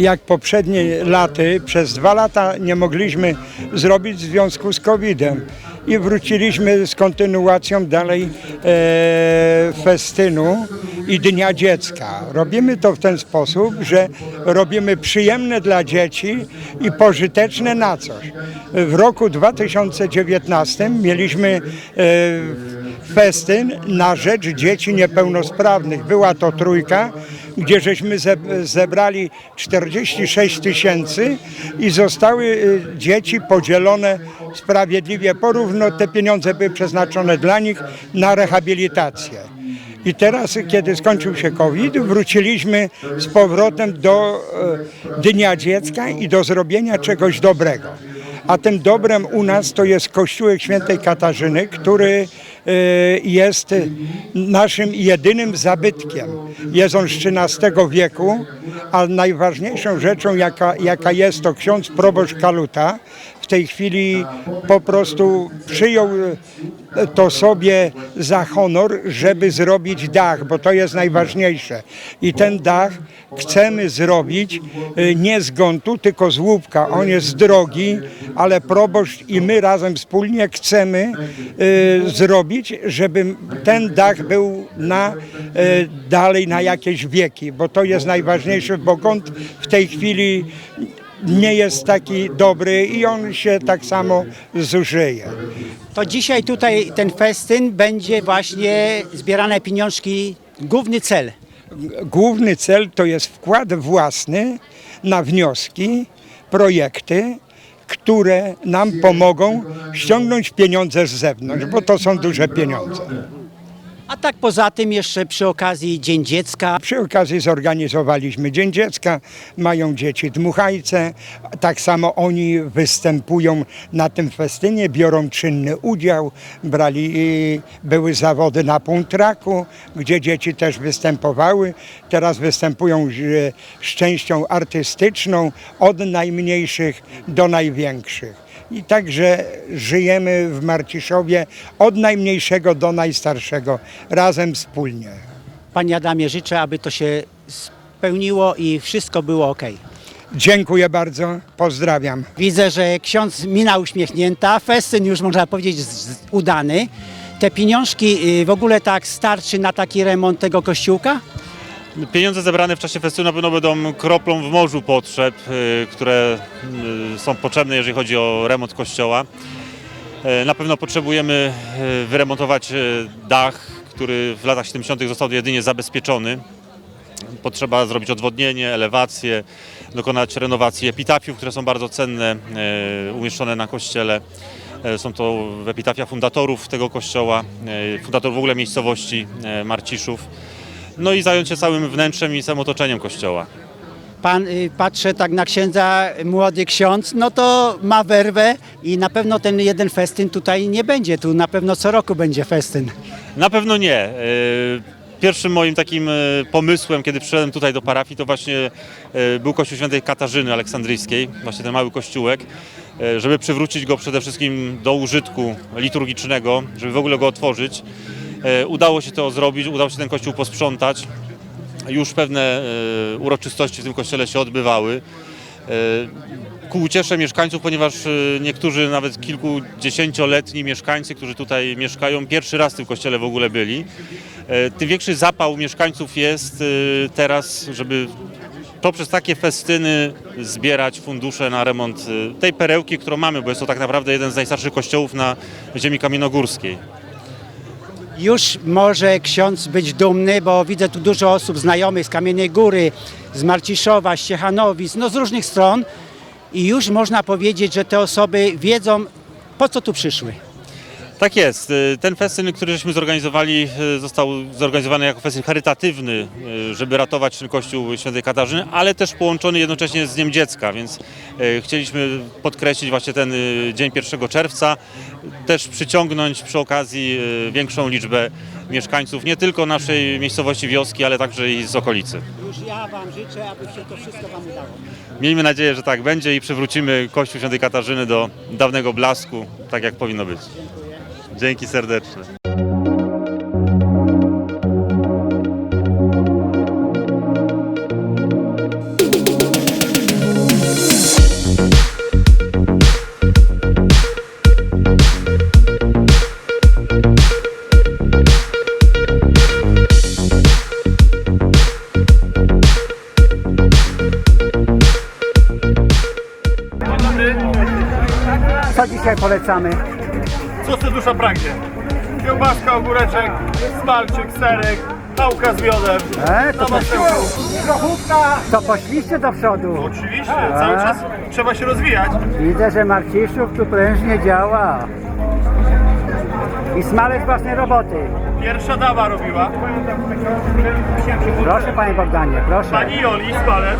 jak poprzednie laty. Przez dwa lata nie mogliśmy zrobić w związku z COVID-em. I wróciliśmy z kontynuacją dalej e, festynu i Dnia Dziecka. Robimy to w ten sposób, że robimy przyjemne dla dzieci i pożyteczne na coś. W roku 2019 mieliśmy e, festyn na rzecz dzieci niepełnosprawnych. Była to trójka, gdzie żeśmy ze- zebrali 46 tysięcy i zostały y, dzieci podzielone sprawiedliwie porówno. Te pieniądze były przeznaczone dla nich na rehabilitację. I teraz, kiedy skończył się COVID, wróciliśmy z powrotem do e, Dnia Dziecka i do zrobienia czegoś dobrego. A tym dobrem u nas to jest Kościółek Świętej Katarzyny, który jest naszym jedynym zabytkiem. Jest on z XIII wieku, a najważniejszą rzeczą, jaka, jaka jest, to ksiądz proboszcz Kaluta. Tej chwili po prostu przyjął e, to sobie za honor, żeby zrobić dach, bo to jest najważniejsze. I ten dach chcemy zrobić e, nie z gontu, tylko z łupka. On jest drogi, ale proboszcz i my razem wspólnie chcemy e, zrobić, żeby ten dach był na dalej na jakieś wieki, bo to jest najważniejsze, bo gąt w tej chwili nie jest taki dobry i on się tak samo zużyje. To dzisiaj tutaj ten festyn będzie właśnie zbierane pieniążki, główny cel. Główny cel to jest wkład własny na wnioski, projekty, które nam pomogą ściągnąć pieniądze z zewnątrz, bo to są duże pieniądze. A tak poza tym jeszcze przy okazji Dzień Dziecka. Przy okazji zorganizowaliśmy Dzień Dziecka, mają dzieci dmuchajce, tak samo oni występują na tym festynie, biorą czynny udział, brali, były zawody na półtraku, gdzie dzieci też występowały, teraz występują z, z częścią artystyczną od najmniejszych do największych. I także żyjemy w Marciszowie od najmniejszego do najstarszego, razem wspólnie. Panie Adamie, życzę, aby to się spełniło i wszystko było ok. Dziękuję bardzo, pozdrawiam. Widzę, że ksiądz mina uśmiechnięta, festyn już można powiedzieć udany. Te pieniążki y, w ogóle tak starczy na taki remont tego kościółka? Pieniądze zebrane w czasie festynu na pewno będą kroplą w morzu potrzeb, y, które y, są potrzebne, jeżeli chodzi o remont kościoła. Y, Na pewno potrzebujemy wyremontować dach, który w latach 70. został jedynie zabezpieczony. Potrzeba zrobić odwodnienie, elewację, dokonać renowacji epitafiów, które są bardzo cenne, umieszczone na kościele. Są to epitafia fundatorów tego kościoła, fundatorów w ogóle miejscowości Marciszów. No i zająć się całym wnętrzem i całym otoczeniem kościoła. Pan y, patrzę tak na księdza, młody ksiądz, no to ma werwę i na pewno ten jeden festyn tutaj nie będzie. Tu na pewno co roku będzie festyn. Na pewno nie. E, Pierwszym moim takim e, pomysłem, kiedy przyszedłem tutaj do parafii, to właśnie e, był kościół świętej Katarzyny Aleksandryjskiej, właśnie ten mały kościółek, e, żeby przywrócić go przede wszystkim do użytku liturgicznego, żeby w ogóle go otworzyć. E, Udało się to zrobić, udało się ten kościół posprzątać. Już pewne e, uroczystości w tym kościele się odbywały. E, Ku uciesze mieszkańców, ponieważ niektórzy nawet kilkudziesięcioletni mieszkańcy, którzy tutaj mieszkają, pierwszy raz w tym kościele w ogóle byli. Tym większy zapał mieszkańców jest teraz, żeby poprzez takie festyny zbierać fundusze na remont tej perełki, którą mamy, bo jest to tak naprawdę jeden z najstarszych kościołów na ziemi kamienogórskiej. Już może ksiądz być dumny, bo widzę tu dużo osób znajomych z Kamiennej Góry, z Marciszowa, z Ciechanowic, no z różnych stron. I już można powiedzieć, że te osoby wiedzą, po co tu przyszły. Tak jest. Y, Ten festyn, który żeśmy zorganizowali, y, został zorganizowany jako festyn charytatywny, y, żeby ratować ten kościół świętej Katarzyny, ale też połączony jednocześnie z Dniem Dziecka, więc chcieliśmy podkreślić właśnie ten dzień 1 czerwca, też przyciągnąć przy okazji większą liczbę mieszkańców nie tylko naszej miejscowości wioski, ale także i z okolicy. Już ja Wam życzę, aby się to wszystko Wam udało. Miejmy nadzieję, że tak będzie i przywrócimy kościół świętej Katarzyny do dawnego blasku, tak jak powinno być. Dzięki serdeczne. Co dzisiaj polecamy? Co ty dusza pragnie? Kiełbaska, ogóreczek, smalczyk, serek, pałka z miodem. E, to, Na masełku. to poszliście do przodu. Oczywiście, cały czas trzeba się rozwijać. Widzę, że Marciszów tu prężnie działa. I smalec własnej roboty. Pierwsza dama robiła. Proszę panie Bogdanie, proszę. Pani Joli, smalec.